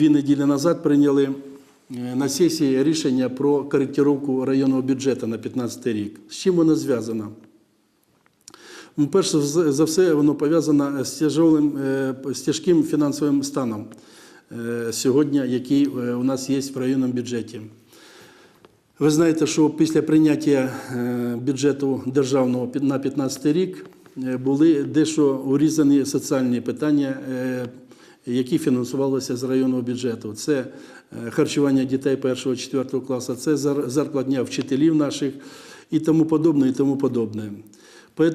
дві неділі назад прийняли е, на сесії рішення про коректировку районного бюджету на 2015 рік. З чим воно зв'язано? Ну, Перше за все, воно пов'язано з тяжелим, е, з тяжким фінансовим станом сьогодні, який у нас є в районному бюджеті. Ви знаєте, що після прийняття бюджету державного на 2015 рік були дещо урізані соціальні питання, які фінансувалися з районного бюджету. Це е, харчування дітей 1-4 класу, це зар- зарплатня вчителів наших і тому подобне, і тому подобне.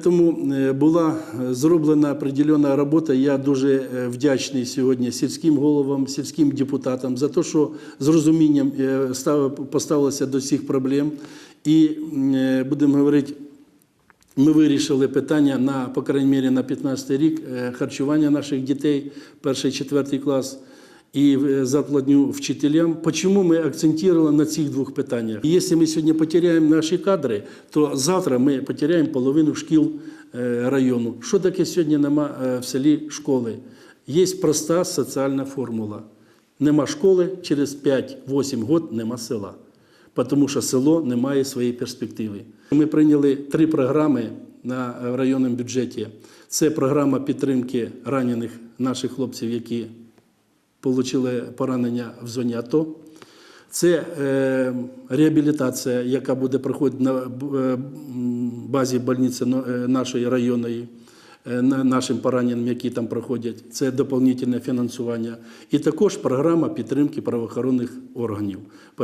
Тому е, була е, зроблена определена робота. Я дуже вдячний сьогодні сільським головам, сільським депутатам за те, що з розумінням став- поставилися до цих проблем. І будемо говорити, ми вирішили питання на, по крайній мірі, на 15 рік е, харчування наших дітей, перший, четвертий клас, і е, зарплатню вчителям. Чому ми акцентували на цих двох питаннях? І Якщо ми сьогодні потеряємо наші кадри, то завтра ми потеряємо половину шкіл е, району. Що таке сьогодні нема в селі школи? Є проста соціальна формула. Нема школи, через 5-8 років нема села тому що село не має своєї перспективи. Ми прийняли три програми на районному бюджеті. Це програма підтримки ранених наших хлопців, які отримали поранення в зоні АТО. Це е, реабілітація, яка буде проходити на е, базі больниці е, нашої районної, нашим пораненим, які там проходять. Це доповнительне фінансування. І також програма підтримки правоохоронних органів.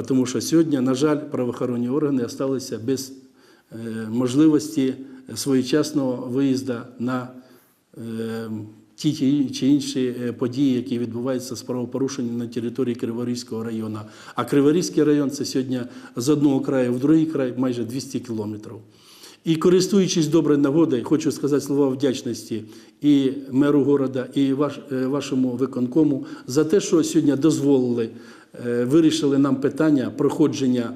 Тому що сьогодні, на жаль, правоохоронні органи залишилися без е, можливості своєчасного виїзду на е, ті чи- інші е, події, які відбуваються з правопорушенням на території Криворізького району. А Криворізький район це сьогодні з одного краю в другий край майже 200 кілометрів. І користуючись доброю нагодою, хочу сказати слова вдячності і меру города, і ваш, е, вашому виконкому за те, що сьогодні дозволили, е, вирішили нам питання проходження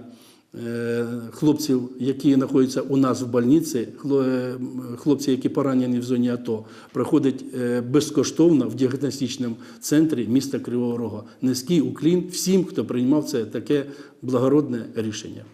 е, хлопців, які знаходяться у нас в больниці, хлопці, які поранені в зоні АТО, проходять безкоштовно в діагностичному центрі міста Кривого Рога. Низький уклін всім, хто приймав це таке благородне рішення.